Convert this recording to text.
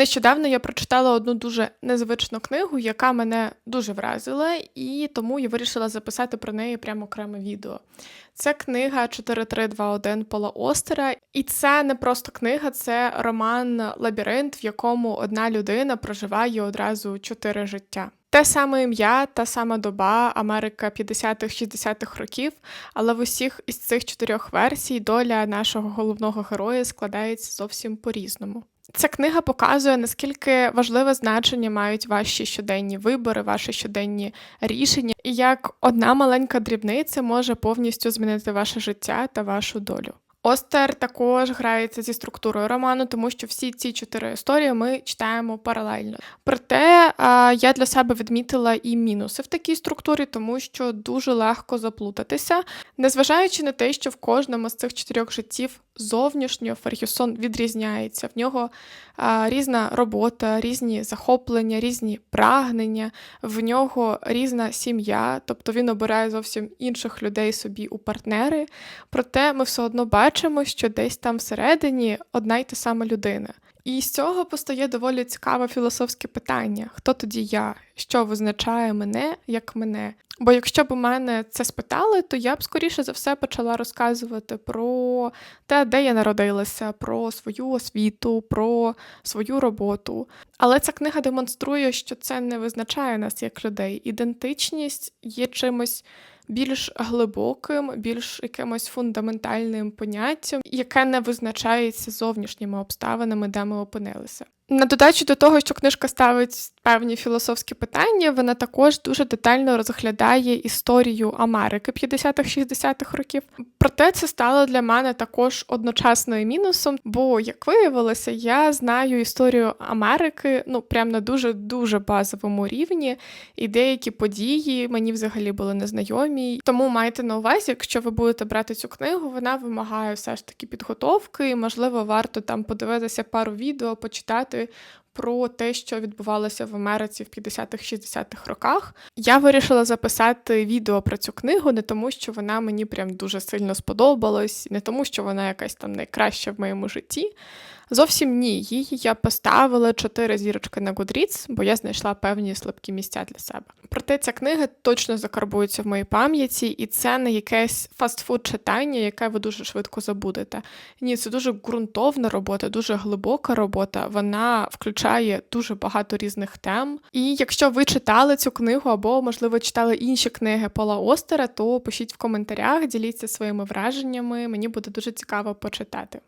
Нещодавно я прочитала одну дуже незвичну книгу, яка мене дуже вразила, і тому я вирішила записати про неї прямо окреме відео. Це книга 4321 Пола Остера, і це не просто книга, це роман Лабіринт, в якому одна людина проживає одразу чотири життя. Те саме ім'я, та сама доба, Америка 50-х-60-х років, але в усіх із цих чотирьох версій доля нашого головного героя складається зовсім по-різному. Ця книга показує, наскільки важливе значення мають ваші щоденні вибори, ваші щоденні рішення, і як одна маленька дрібниця може повністю змінити ваше життя та вашу долю. Остер також грається зі структурою роману, тому що всі ці чотири історії ми читаємо паралельно. Проте я для себе відмітила і мінуси в такій структурі, тому що дуже легко заплутатися, незважаючи на те, що в кожному з цих чотирьох життів зовнішньо Фергюсон відрізняється. В нього різна робота, різні захоплення, різні прагнення, в нього різна сім'я, тобто він обирає зовсім інших людей собі у партнери. Проте ми все одно бачимо, що десь там всередині одна й та сама людина. І з цього постає доволі цікаве філософське питання: хто тоді я? Що визначає мене як мене? Бо якщо б мене це спитали, то я б скоріше за все почала розказувати про те, де я народилася, про свою освіту, про свою роботу. Але ця книга демонструє, що це не визначає нас як людей. Ідентичність є чимось більш глибоким, більш якимось фундаментальним поняттям, яке не визначається зовнішніми обставинами, де ми опинилися. На додачу до того, що книжка ставить певні філософські питання, вона також дуже детально розглядає історію Америки 50-х-60-х років. Проте це стало для мене також одночасно і мінусом, бо, як виявилося, я знаю історію Америки ну прям на дуже дуже базовому рівні, і деякі події мені взагалі були незнайомі. Тому майте на увазі, якщо ви будете брати цю книгу, вона вимагає все ж таки підготовки, і можливо варто там подивитися пару відео, почитати Beispiel, про те, що відбувалося в Америці в 50-х-60-х роках. Я вирішила записати відео про цю книгу, не тому, що вона мені прям дуже сильно сподобалась, не тому, що вона якась там найкраща в моєму житті. Зовсім ні, їй я поставила чотири зірочки на Goodreads, бо я знайшла певні слабкі місця для себе. Проте ця книга точно закарбується в моїй пам'яті, і це не якесь фастфуд читання, яке ви дуже швидко забудете. Ні, це дуже ґрунтовна робота, дуже глибока робота. Вона включає дуже багато різних тем. І якщо ви читали цю книгу або, можливо, читали інші книги Пола Остера, то пишіть в коментарях, діліться своїми враженнями. Мені буде дуже цікаво почитати.